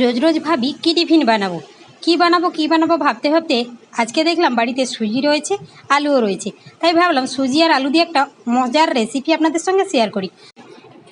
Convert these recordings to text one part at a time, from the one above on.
রোজ রোজ ভাবি কী টিফিন বানাবো? কি বানাবো কি বানাবো ভাবতে ভাবতে আজকে দেখলাম বাড়িতে সুজি রয়েছে, আলুও রয়েছে। তাই ভাবলাম সুজি আর আলু দিয়ে একটা মজার রেসিপি আপনাদের সঙ্গে শেয়ার করি।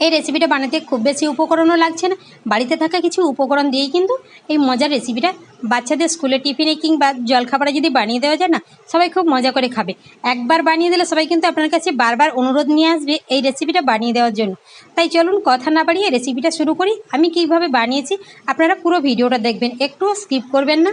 এই রেসিপিটা বানাতে খুব বেশি উপকরণও লাগছে না। বাড়িতে থাকা কিছু উপকরণ দিয়েই কিন্তু এই মজার রেসিপিটা বাচ্চাদের স্কুলে টিফিনে কিংবা জলখাবারে যদি বানিয়ে দেওয়া যায় না, সবাই খুব মজা করে খাবে। একবার বানিয়ে দিলে সবাই কিন্তু আপনার কাছে বারবার অনুরোধ নিয়ে আসবে এই রেসিপিটা বানিয়ে দেওয়ার জন্য। তাই চলুন কথা না বাড়িয়ে রেসিপিটা শুরু করি। আমি কীভাবে বানিয়েছি আপনারা পুরো ভিডিওটা দেখবেন। একটুও স্কিপ করবেন না।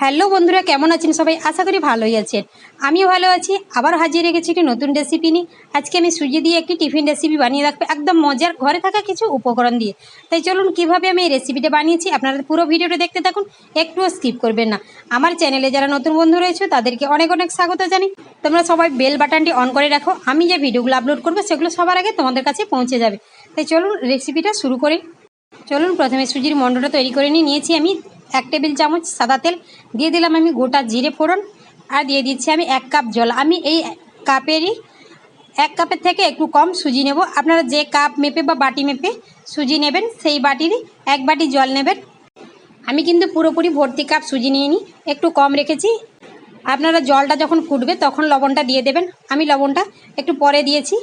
হ্যালো বন্ধুরা, কেমন আছেন সবাই? আশা করি ভালোই আছেন। আমিও ভালো আছি, আবার হাজির রেখেছি একটি নতুন রেসিপি নিয়ে। আজকে আমি সুজি দিয়ে একটি টিফিন রেসিপি বানিয়ে রাখব, একদম মজার, ঘরে থাকা কিছু উপকরণ দিয়ে। তাই চলুন, কীভাবে আমি এই রেসিপিটা বানিয়েছি আপনারা পুরো ভিডিওটা দেখতে থাকুন একটুও স্কিপ করবেন না। আমার চ্যানেলে যারা নতুন বন্ধু রয়েছে, তাদেরকে অনেক অনেক স্বাগত জানি তোমরা সবাই বেল বাটনটি অন করে রাখো। আমি যে ভিডিওগুলো আপলোড করব, সেগুলো সবার আগে তোমাদের কাছে পৌঁছে যাবে। তাই চলুন রেসিপিটা শুরু করি। চলুন, প্রথমে সুজির মণ্ডটা তৈরি করে নিয়ে নিয়েছি আমি এক টেবিল চামচ সাদা তেল। দিয়ে দিলাম আমি গোটা জিরে ফোড়ন আর দিয়ে দিচ্ছি আমি এক কাপ জল। আমি এই কাপেরই এক কাপের থেকে একটু কম সুজি নেব। আপনারা যে কাপ মেপে বা বাটি মেপে সুজি নেবেন, সেই বাটিরই এক বাটি জল নেবেন। আমি কিন্তু পুরোপুরি ভর্তি কাপ সুজি নিয়ে নিই একটু কম রেখেছি। আপনারা জলটা যখন ফুটবে তখন লবণটা দিয়ে দেবেন। আমি লবণটা একটু পরে দিয়েছি।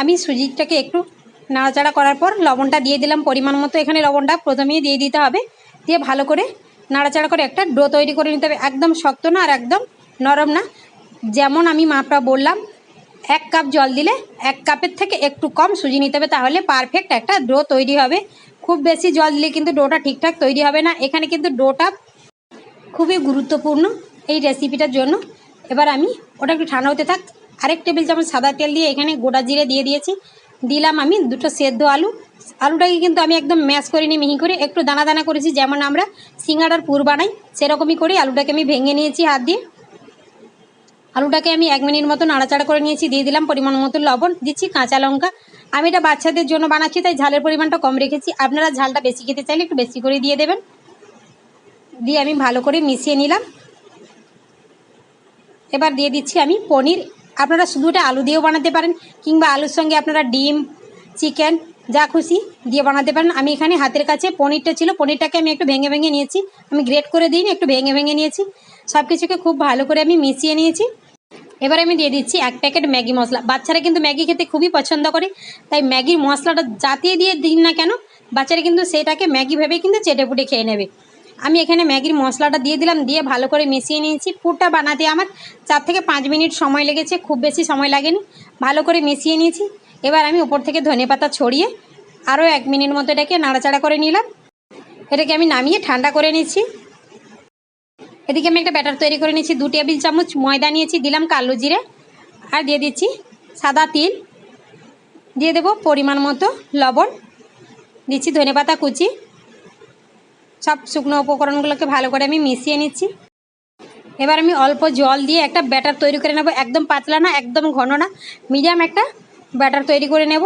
আমি সুজিটাকে একটু নাড়াচাড়া করার পর লবণটা দিয়ে দিলাম পরিমাণ মতো। এখানে লবণটা প্রথমেই দিয়ে দিতে হবে। দিয়ে ভালো করে নাড়াচাড়া করে একটা ডো তৈরি করে নিতে হবে। একদম শক্ত না আর একদম নরম না। যেমন আমি মাপটা বললাম, এক কাপ জল দিলে এক কাপের থেকে একটু কম সুজি নিতে হবে, তাহলে পারফেক্ট একটা ডো তৈরি হবে। খুব বেশি জল দিলে কিন্তু ডোটা ঠিকঠাক তৈরি হবে না। এখানে কিন্তু ডোটা খুবই গুরুত্বপূর্ণ এই রেসিপিটার জন্য। এবার আমি ওটা একটু ঠান্ডা হতে থাক। আরেক টেবিল চামচ সাদা তেল দিয়ে এখানে গোটা জিরে দিয়ে দিয়েছি। দিলাম আমি দুটো সেদ্ধ আলু। আলুটাকে কিন্তু আমি একদম ম্যাশ করে নিয়ে মিহি করে। একটু দানা দানা করেছি, যেমন আমরা সিঙ্গাড়ার পুর বানাই, সেরকমই করে। আলুটাকে আমি ভেঙে নিয়েছি হাত দিয়ে। আলুটাকে আমি এক মিনিট মতো নাড়াচাড়া করে নিয়েছি, দিয়ে দিলাম পরিমাণ মতো লবণ, দিচ্ছি কাঁচা লঙ্কা। আমি এটা বাচ্চাদের জন্য বানাচ্ছি, তাই ঝালের পরিমাণটা কম রেখেছি। আপনারা ঝালটা বেশি খেতে চাইলে একটু বেশি করে দিয়ে দেবেন। দিয়ে আমি ভালো করে মিশিয়ে নিলাম। এবার দিয়ে দিচ্ছি আমি পনির। আপনারা শুধুটা আলু দিয়েও বানাতে পারেন, কিংবা আলুর সঙ্গে আপনারা ডিম, চিকেন যা খুশি দিয়ে বানাতে পারেন। আমি এখানে হাতের কাছে পনিরটা ছিল, পনিরটাকে আমি একটু ভেঙে ভেঙে নিয়েছি। আমি গ্রেট করে দিই একটু ভেঙে ভেঙে নিয়েছি। সব কিছুকে খুব ভালো করে আমি মিশিয়ে নিয়েছি। এবার আমি দিয়ে দিচ্ছি এক প্যাকেট ম্যাগি মশলা। বাচ্চারা কিন্তু ম্যাগি খেতে খুবই পছন্দ করে, তাই ম্যাগির মশলাটা জাতিয়ে দিয়ে দিন না কেন, বাচ্চারা কিন্তু সেটাকে ম্যাগি ভেবে কিন্তু চেটে পুটে খেয়ে নেবে। আমি এখানে ম্যাগির মশলাটা দিয়ে দিলাম, দিয়ে ভালো করে মিশিয়ে নিয়েছি। পুরটা বানাতে আমার চার থেকে পাঁচ মিনিট সময় লেগেছে, খুব বেশি সময় লাগেনি। ভালো করে মিশিয়ে নিয়েছি। এবার আমি উপর থেকে ধনে পাতা ছড়িয়ে আরও এক মিনিট মতো এটাকে নাড়াচাড়া করে নিলাম। এটাকে আমি নামিয়ে ঠান্ডা করে নিচ্ছি। এদিকে আমি একটা ব্যাটার তৈরি করে নিচ্ছি। দু টেবিল চামচ ময়দা নিয়েছি, দিলাম কালো জিরে আর দিয়ে দিচ্ছি সাদা তিল। দিয়ে দেবো পরিমাণ মতো লবণ। দিচ্ছি ধনে পাতা কুচি। সব শুকনো উপকরণগুলোকে ভালো করে আমি মিশিয়ে নিচ্ছি। এবার আমি অল্প জল দিয়ে একটা ব্যাটার তৈরি করে নেব। একদম পাতলা না, একদম ঘন না, মিডিয়াম একটা ব্যাটার তৈরি করে নেব।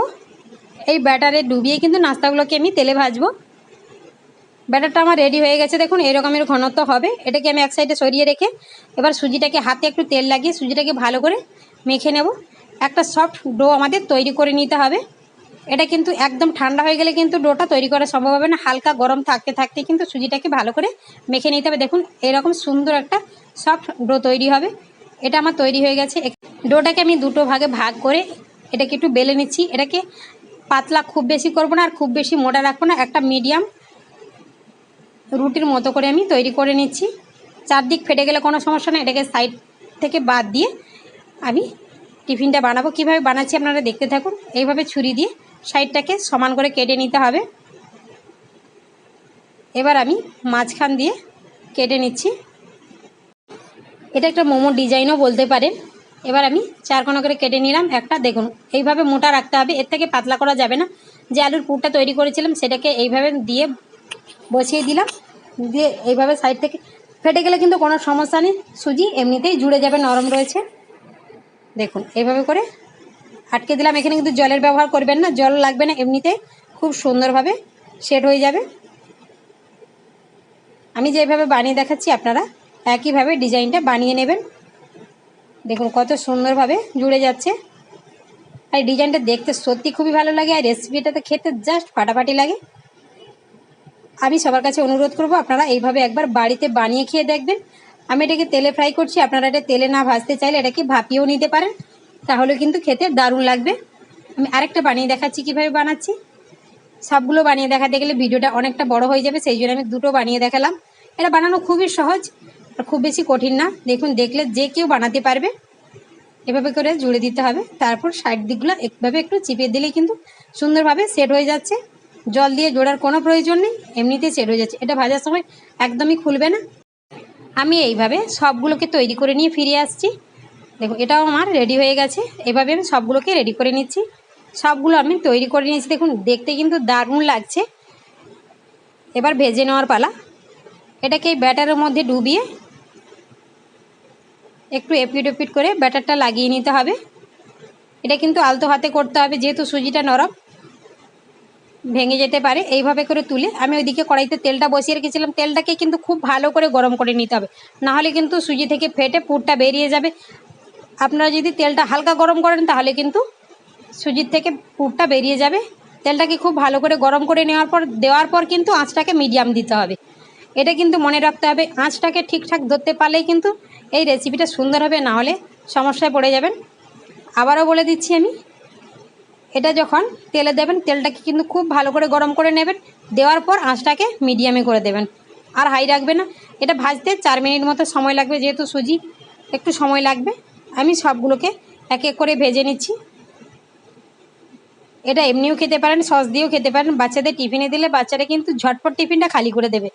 এই ব্যাটারে ডুবিয়ে কিন্তু নাস্তাগুলোকে আমি তেলে ভাজবো। ব্যাটারটা আমার রেডি হয়ে গেছে। দেখুন, এরকমের ঘনত্ব হবে। এটাকে আমি এক সাইডে সরিয়ে রেখে এবার সুজিটাকে হাতে একটু তেল লাগিয়ে সুজিটাকে ভালো করে মেখে নেব। একটা সফট ডো আমাদের তৈরি করে নিতে হবে। এটা কিন্তু একদম ঠান্ডা হয়ে গেলে কিন্তু ডোটা তৈরি করা সম্ভব হবে না। হালকা গরম থাকতে থাকতে কিন্তু সুজিটাকে ভালো করে মেখে নিতে হবে। দেখুন, এরকম সুন্দর একটা সফট ডো তৈরি হবে। এটা আমার তৈরি হয়ে গেছে। ডোটাকে আমি দুটো ভাগে ভাগ করে এটাকে একটু বেলে নিচ্ছি। এটাকে পাতলা খুব বেশি করব না আর খুব বেশি মোটা রাখব না। একটা মিডিয়াম রুটির মতো করে আমি তৈরি করে নিচ্ছি। চারদিক ফেটে গেলে কোনো সমস্যা নেই। এটাকে সাইড থেকে বাদ দিয়ে আমি টিফিনটা বানাবো। কীভাবে বানাচ্ছি আপনারা দেখতে থাকুন। এইভাবে ছুরি দিয়ে সাইডটাকে সমান করে কেটে নিতে হবে। এবার আমি মাঝখান দিয়ে কেটে নিচ্ছি। এটা একটা মোমো ডিজাইনও বলতে পারেন। এবার আমি চারকোনা করে কেটে নিলাম, একটা দেখুন, এইভাবে মোটা রাখতে হবে, এর থেকে পাতলা করা যাবে না। যে আলুর পুরটা তৈরি করেছিলাম, সেটাকে এইভাবে দিয়ে বসিয়ে দিলাম, দিয়ে এইভাবে সাইড থেকে ফেটে গেলে কিন্তু কোনো সমস্যা নেই, সুজি এমনিতেই জুড়ে যাবে, নরম রয়েছে। দেখুন, এইভাবে করে আটকে দিলাম, এখানে কিন্তু জলের ব্যবহার করবেন না, জল লাগবে না, এমনিতে খুব সুন্দরভাবে সেট হয়ে যাবে। আমি যেভাবে বানিয়ে দেখাচ্ছি, আপনারা একইভাবে ডিজাইনটা বানিয়ে নেবেন। দেখুন, কত সুন্দরভাবে জুড়ে যাচ্ছে। আর ডিজাইনটা দেখতে সত্যি খুবই ভালো লাগে, আর রেসিপিটা তো খেতে জাস্ট ফাটাফাটি লাগে। আমি সবার কাছে অনুরোধ করব, আপনারা এইভাবে একবার বাড়িতে বানিয়ে খেয়ে দেখবেন। আমি এটাকে তেলে ফ্রাই করছি, আপনারা এটা তেলে না ভাজতে চাইলে এটাকে ভাপিয়েও নিতে পারেন। তাহলে কিন্তু খেতে দারুণ লাগবে। আমি আরেকটা বানিয়ে দেখাচ্ছি কীভাবে বানাচ্ছি। সবগুলো বানিয়ে দেখাতে গেলে ভিডিওটা অনেকটা বড় হয়ে যাবে, সেই জন্য আমি দুটো বানিয়ে দেখালাম। এটা বানানো খুবই সহজ। আর খুব বেশি কঠিন না। দেখুন, দেখলে যে কেউ বানাতে পারবে, এভাবে করে জুড়ে দিতে হবে। তারপর সাইড দিকগুলো একভাবে একটু চিপে দিলেই কিন্তু সুন্দরভাবে সেট হয়ে যাচ্ছে। জল দিয়ে জোড়ার কোনো প্রয়োজন নেই, এমনিতেই সেট হয়ে যাচ্ছে। এটা ভাজার সময় একদমই খুলবে না। আমি এইভাবে সবগুলোকে তৈরি করে নিয়ে ফিরে আসছি। দেখো এটাও আমার রেডি হয়ে গেছে। এভাবে আমি সবগুলোকে রেডি করে নিচ্ছি। সবগুলো আমি তৈরি করে নিয়েছি। দেখুন, দেখতে কিন্তু দারুণ লাগছে। এবার ভেজে নেওয়ার পালা। এটাকে ব্যাটারের মধ্যে ডুবিয়ে একটু এপিট এপিট করে ব্যাটারটা লাগিয়ে নিতে হবে। এটা কিন্তু আলতো হাতে করতে হবে, যেহেতু সুজিটা নরম, ভেঙে যেতে পারে। এইভাবে করে তুলে আমি ওইদিকে কড়াইতে তেলটা বসিয়ে রেখেছিলাম। তেলটাকে কিন্তু খুব ভালো করে গরম করে নিতে হবে। নাহলে কিন্তু সুজি থেকে ফেটে পুরটা বেরিয়ে যাবে। আপনারা যদি তেলটা হালকা গরম করেন, তাহলে কিন্তু সুজির থেকে পুরটা বেরিয়ে যাবে। তেলটাকে খুব ভালো করে গরম করে নেওয়ার পর, দেওয়ার পর কিন্তু আঁচটাকে মিডিয়াম দিতে হবে। এটা কিন্তু মনে রাখতে হবে, আঁচটাকে ঠিকঠাক ধরতে পারলেই কিন্তু এই রেসিপিটা সুন্দর হবে, না হলে সমস্যায় পড়ে যাবেন। আবারও বলে দিচ্ছি আমি, এটা যখন তেলে দেবেন, তেলটাকে কিন্তু খুব ভালো করে গরম করে নেবেন। দেওয়ার পর আঁচটাকে মিডিয়ামে করে দেবেন। আর হাই রাখবে না, এটা ভাজতে চার মিনিট মতো সময় লাগবে যেহেতু সুজি, একটু সময় লাগবে। আমি সবগুলোকে এক এক করে ভেজে নিচ্ছি। এটা এমনিও খেতে পারেন, সস দিয়েও খেতে পারেন। বাচ্চাদের টিফিনে দিলে বাচ্চারা কিন্তু ঝটপট টিফিনটা খালি করে দেবে।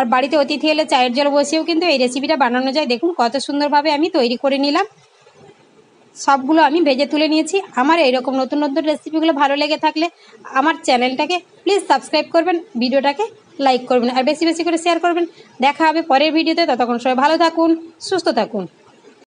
আর বাড়িতে অতিথি এলে চায়ের জল বসিয়েও কিন্তু এই রেসিপিটা বানানো যায়। দেখুন কত সুন্দরভাবে আমি তৈরি করে নিলাম। সবগুলো আমি ভেজে তুলে নিয়েছি। আমার এইরকম নতুন নতুন রেসিপিগুলো ভালো লেগে থাকলে আমার চ্যানেলটাকে প্লিজ সাবস্ক্রাইব করবেন, ভিডিওটাকে লাইক করবেন, আর বেশি বেশি করে শেয়ার করবেন। দেখা হবে পরের ভিডিওতে। ততক্ষণ সবাই ভালো থাকুন, সুস্থ থাকুন।